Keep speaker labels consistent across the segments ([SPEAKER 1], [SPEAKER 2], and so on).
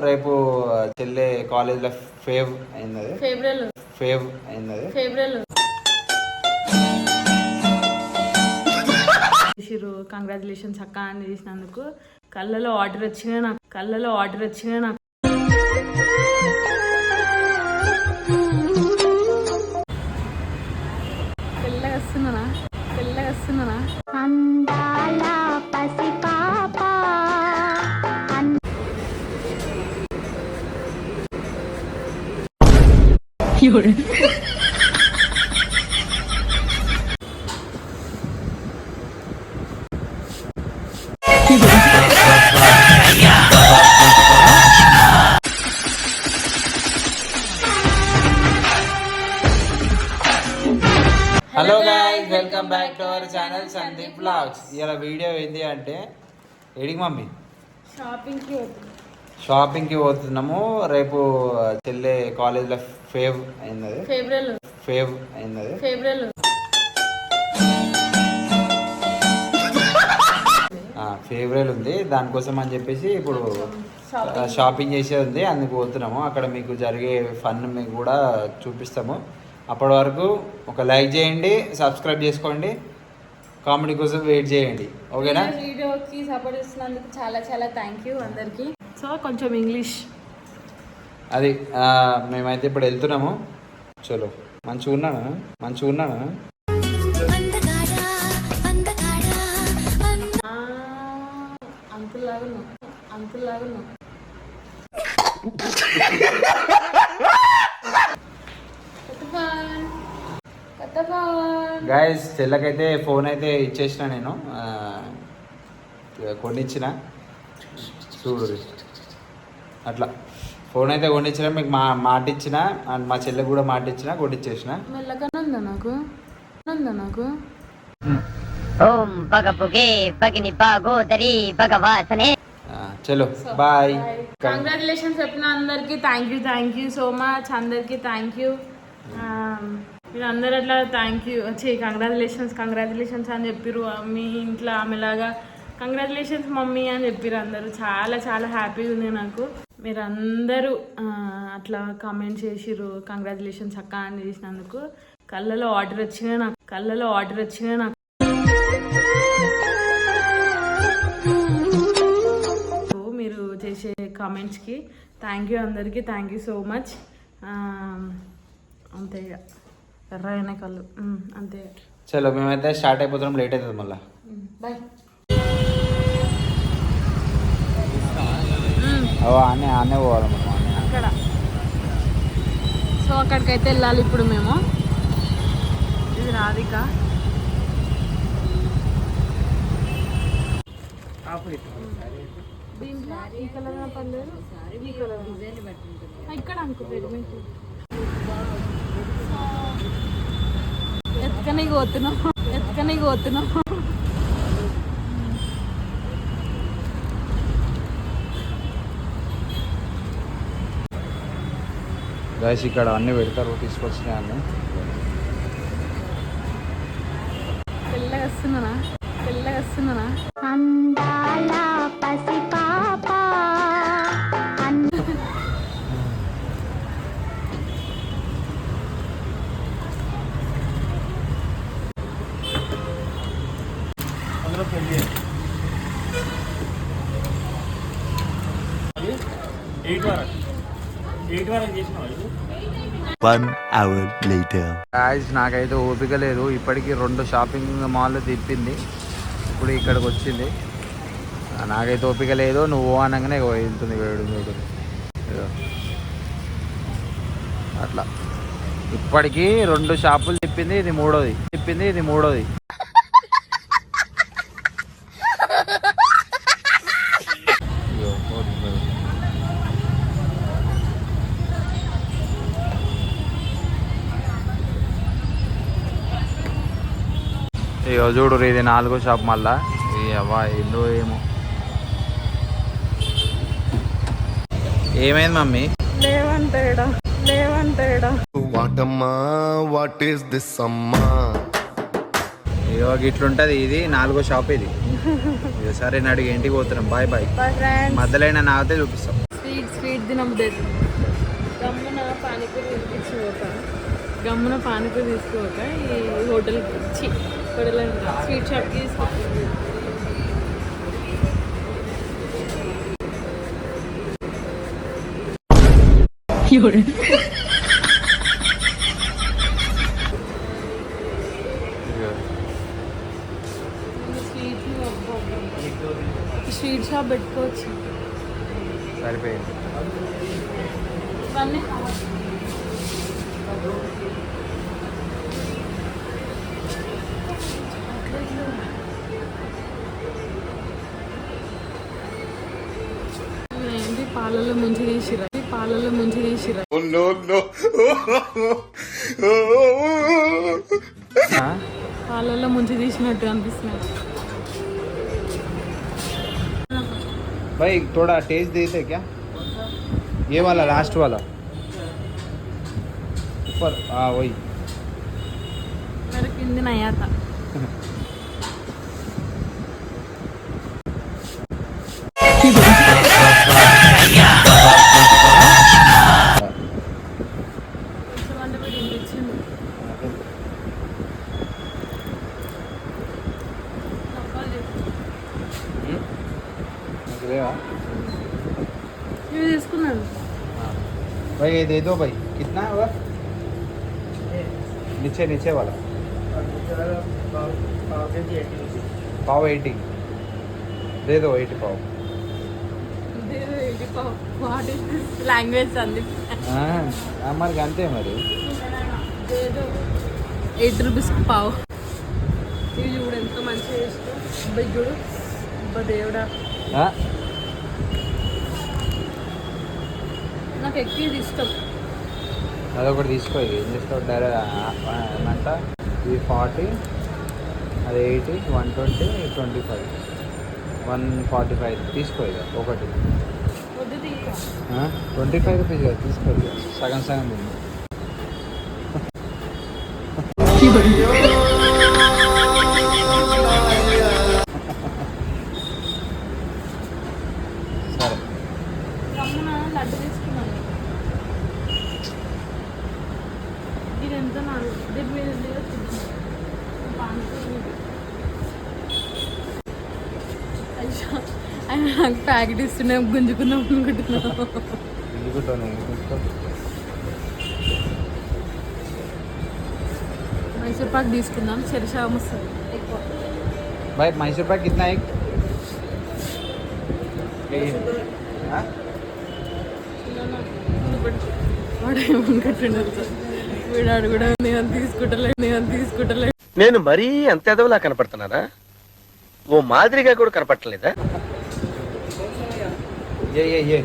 [SPEAKER 1] రేపు చెల్లె కాలేజ్లో ఫేవ్ అయింది అది ఫేవ్ అయింది అది
[SPEAKER 2] చేసిర్రు. కంగ్రాచులేషన్స్ అక్క అని చేసినందుకు. కళ్ళలో ఆర్డర్ వచ్చినాయి నాకు. కళ్ళలో ఆర్డర్ వచ్చినాయి నాకు. తెల్లగా వస్తున్నానా
[SPEAKER 1] hello guys welcome back to our channel Sandeep vlogs ఇలా వీడియో ఏంటి అంటే ఎడికి మమ్మీ?
[SPEAKER 2] షాపింగ్కి
[SPEAKER 1] షాపింగ్కి పోతున్నాము. రేపు చెల్లె కాలేజ్లో ఫేవ్ అయింది
[SPEAKER 2] ఫేవరెల్.
[SPEAKER 1] ఫేవ్ అయింది
[SPEAKER 2] ఫేవరెల్.
[SPEAKER 1] ఫేవరెల్ ఉంది. దానికోసం అని చెప్పేసి ఇప్పుడు
[SPEAKER 2] షాపింగ్.
[SPEAKER 1] చేసేది ఉంది. అందుకు పోతున్నాము. అక్కడ మీకు జరిగే ఫన్ మీకు కూడా చూపిస్తాము. అప్పటి వరకు ఒక లైక్ చేయండి సబ్స్క్రైబ్ చేసుకోండి. కామెడీ కోసం వెయిట్ చేయండి. ఓకేనా?
[SPEAKER 2] వీడియోకి సపోర్ట్ ఇస్తున్నందుకు చాలా చాలా థ్యాంక్ యూ అందరికి. సో కొంచెం ఇంగ్లీష్.
[SPEAKER 1] అది మేమైతే ఇప్పుడు వెళ్తున్నాము. చలో మంచిగా ఉన్నాను? మంచిగా ఉన్నాను? గాయస్ చెల్లకైతే ఫోన్ అయితే ఇచ్చేసిన నేను. కొనిచ్చిన. చూడు అట్లా. ఫోన్ అయితే కొనిచ్చిన మీకు మా మాట ఇచ్చిన అండ్ మా చెల్లెకి కూడా మాట ఇచ్చిన కొనిచ్చేసిన.
[SPEAKER 2] మెల్లగానే ఉందా నాకు? నాకు?
[SPEAKER 3] ఓం పగిని పాగోదరి
[SPEAKER 1] చలో బాయ్.
[SPEAKER 2] కంగ్రాచులేషన్స్ చెప్పిన అందరికి thank you thank you so much అందరికి థ్యాంక్ యూ మీరు అందరు అట్లా థ్యాంక్ యూ వచ్చి కంగ్రాచులేషన్స్ కంగ్రాచులేషన్స్ అని చెప్పిర్రు. మీ ఇంట్లో ఆమెలాగా. కంగ్రాచులేషన్స్ మమ్మీ అని చెప్పిర్రు అందరూ. చాలా చాలా హ్యాపీగా ఉంది నాకు. మీరు అందరూ అట్లా కామెంట్ చేసిర్రు. కంగ్రాచులేషన్స్ అక్క అని చేసినందుకు. కళ్ళలో ఆర్డర్ వచ్చినాయి నాకు కళ్ళలో ఆర్డర్ వచ్చినాయి నాకు. మీరు చేసే కామెంట్స్కి థ్యాంక్ యూ అందరికీ థ్యాంక్ యూ సో మచ్ అంతే ఇక ఎర్రగైన కళ్ళు. ఉమ్, అంతే.
[SPEAKER 1] చలో మేమైతే స్టార్ట్ అయిపోతున్నాం లేట్ అవుతుంది మళ్ళీ.
[SPEAKER 2] బాయ్
[SPEAKER 1] ఓ ఆనే ఆనే పోవాలి మనం ఆనే
[SPEAKER 2] అక్కడ. సో అక్కడికైతే వెళ్ళాలి ఇప్పుడు మేము. ఇది రాధిక. దీంట్లో ఈ కలర్ పర్లేదు ఈ కలర్ ఇక్కడ ఎత్తుకనే పోతున్నాం ఎత్తుకనే పోతున్నాం.
[SPEAKER 1] గాయస్ ఇక్కడ అన్ని పెడతారు తీసుకొచ్చినాయి అన్ని.
[SPEAKER 2] వస్తున్నానా తెల్లగా వస్తున్నానా
[SPEAKER 4] ఎయిట్ వరకు ఎయిట్ వరకు చేసినావు ఇది?
[SPEAKER 5] One hour later.
[SPEAKER 1] గాయస్ నాకైతే ఓపిక లేదు. ఇప్పటికీ రెండు షాపింగ్ మాల్ తిప్పింది. ఇప్పుడు ఇక్కడికి వచ్చింది. నాకైతే ఓపిక లేదు. నువ్వు అనగానే వెళ్తుంది వేడు వేడు అట్లా. ఇప్పటికీ రెండు షాపులు తిప్పింది. ఇది మూడోది. తిప్పింది. ఇది మూడోది. ఇగో చూడు ఇది నాలుగో షాప్ మళ్ళా. ఈ అవ్వా ఇల్లు ఏమో. ఏమైంది మమ్మీ?
[SPEAKER 2] లేవంటాడా లేవంటాడా.
[SPEAKER 5] What amma? What is this amma?
[SPEAKER 1] ఇగో ఇట్లుంటది ఇది నాలుగో షాప్ ఇది. సరే నేను అడిగి ఇంటికి పోతున్నాం. Bye bye.
[SPEAKER 2] బాయ్ ఫ్రెండ్స్
[SPEAKER 1] మధ్యలో నాగితే చూపిస్తాం.
[SPEAKER 2] స్వీట్ స్వీట్ తినబుద్ది గమ్మున పానీపూరి తీసుకుపోక గమ్మున పానీపూరి తీసుకోక ఈ హోటల్కి చి హోటల్ అంట స్వీట్ షాప్కి తీసుకొచ్చింది స్వీట్ స్వీట్ షాప్ పెట్టుకోవచ్చు
[SPEAKER 1] సరిపోయింది
[SPEAKER 2] ఇవన్నీ ఏంటి పాలలో ముంచి తీసిరా పాలలో ముంచి తీసిరా
[SPEAKER 1] ఆ?
[SPEAKER 2] పాలలో ముంచి తీసినట్టు అనిపిస్తున్నాయి
[SPEAKER 1] भाई थोड़ा टेस्ट देते क्या ये वाला लास्ट वाला ऊपर हाँ वही
[SPEAKER 2] మరి కింది నయ్యాత కొంచెం
[SPEAKER 1] ये दे दो भाई कितना है और नीचे नीचे वाला पाव एटी दे दो eighty pav
[SPEAKER 2] what is this language అంది
[SPEAKER 1] మరి అంతే మరి
[SPEAKER 2] ఎయిట్ రూపీస్ పావు ఇవి చూడు ఎంత మంచిగా చేస్తావు అబ్బాయి చూడు అబ్బా దేవుడా నాకు ఎక్కువ ఇష్టం.
[SPEAKER 1] అదొకటి తీసుకో ఏం చేస్తావు డైరెక్ట్ ఏమంట? ఇది ఫార్టీ అది eighty one twenty twenty five. One forty five తీసుకో ఇక ఒకటి. ట్వంటీ ఫైవ్ రూపీస్ కదా తీసుకో ఇక సగం సగం తింది
[SPEAKER 2] అయ్యో, ఆయన నాకు ప్యాకెట్ ఇస్తుండే గుంజుకుందాం అనుకుంటున్నాను
[SPEAKER 1] ఇల్లుకుంటాను ఇల్లుకుంటా
[SPEAKER 2] మైసూర్ పాక్ తీసుకుందాం చెరిషావం వస్తుంది ఎక్కువ
[SPEAKER 1] भाई मैसूर पाक कितना एक तीन हाँ?
[SPEAKER 2] వాడు ఏమనుకుంటున్నారు సార్ వీడాడు కూడా నేను తీసుకుంటలేదు నేను తీసుకుంటలేదు
[SPEAKER 6] నేను మరీ అంత ఎదవలా కనపడుతున్నారా ఓ మాదిరిగా కూడా
[SPEAKER 1] కనపట్టలేదా ఏ ఏ ఏ.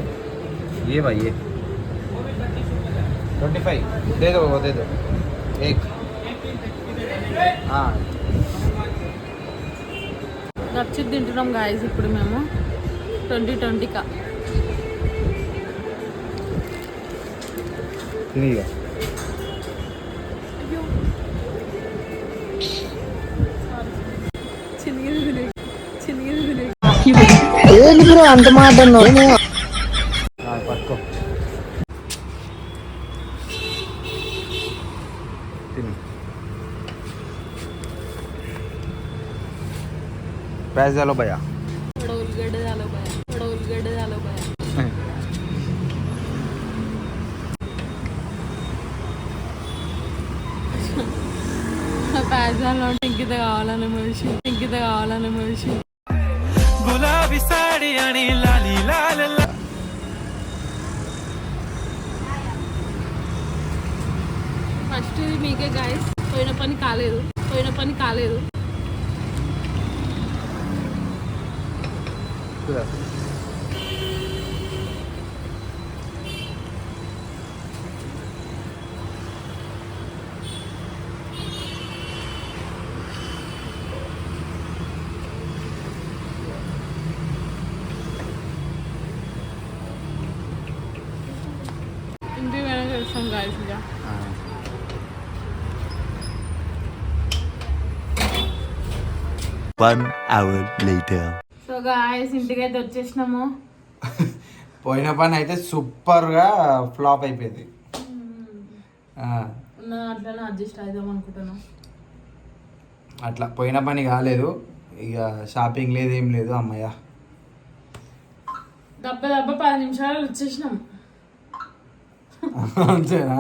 [SPEAKER 1] ఏమా ఏ ట్వంటీ ఫైవ్. దేదో దేదో ఏక్.
[SPEAKER 2] గప్చి తింటున్నాం గాయస్ ఇప్పుడు మేము. ట్వంటీ ట్వంటీకా.
[SPEAKER 1] ನೀನು
[SPEAKER 2] ಅಂದ ಮಾದನ್ನು ನೀವು पॅस
[SPEAKER 1] झालो बया थोडं उलगड झालं
[SPEAKER 2] बया थोडं उलगड झालं बया पॅस झालं, टिंकी तर गावाला नाही मिळशी टिंकी तर गावाला नाही
[SPEAKER 4] गुलाबी साडी आणि लाली लाल लाल
[SPEAKER 2] ఫస్ట్ ఇది మీకే గాయస్ పోయిన పని కాలేదు పోయిన పని కాలేదు పోయినా చేస్తాం గాయస్ ఇక
[SPEAKER 7] One hour later.
[SPEAKER 2] So guys ఇంటికి అయితే వచ్చేసినాము.
[SPEAKER 1] పోయిన పని అయితే సూపర్గా ఫ్లాప్ అయిపోయింది.
[SPEAKER 2] అట్లనే అడ్జస్ట్ అవుదాం అనుకుంటున్నాం.
[SPEAKER 1] అట్లా పోయిన పని కాలేదు. ఇక షాపింగ్ లేదు ఏం లేదు అమ్మయ్య.
[SPEAKER 2] దెబ్బ దెబ్బ పది నిమిషాలు వచ్చేసినాం.
[SPEAKER 1] అంతేనా?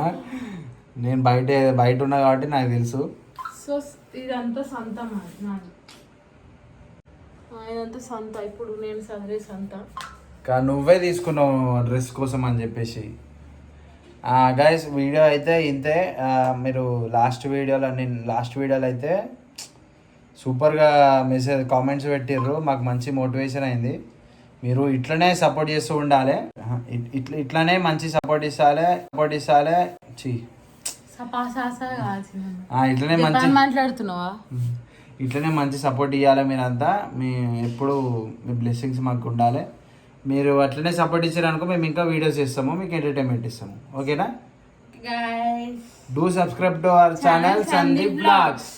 [SPEAKER 1] నేను బయట బయట ఉన్నా కాబట్టి నాకు తెలుసు.
[SPEAKER 2] సో ఇదంతా సంత ఇదంతా సంత. ఇప్పుడు నేను చదివే సంత.
[SPEAKER 1] కానీ నువ్వే తీసుకున్నావు డ్రెస్ కోసం అని చెప్పేసి. గైస్ వీడియో అయితే ఇంతే. మీరు లాస్ట్ వీడియోలో నేను లాస్ట్ వీడియోలో అయితే సూపర్గా మెసేజ్ కామెంట్స్ పెట్టిర్రు. మాకు మంచి మోటివేషన్ అయింది. మీరు ఇట్లనే సపోర్ట్ చేస్తూ ఉండాలి. ఇట్లా ఇట్లనే మంచి సపోర్ట్ ఇస్తాలే సపోర్ట్ ఇస్తాలే. చి ఇట్లనే మంచి
[SPEAKER 2] మాట్లాడుతున్నావా?
[SPEAKER 1] ఇట్లనే మంచి సపోర్ట్ ఇవ్వాలి మీరంతా. మీ ఎప్పుడు మీ బ్లెస్సింగ్స్ మాకు ఉండాలి. మీరు అట్లనే సపోర్ట్ ఇచ్చారనుకో మేము ఇంకా వీడియోస్ ఇస్తాము మీకు ఎంటర్టైన్మెంట్ ఇస్తాము. ఓకేనా? Do subscribe to our channel Sandeep vlogs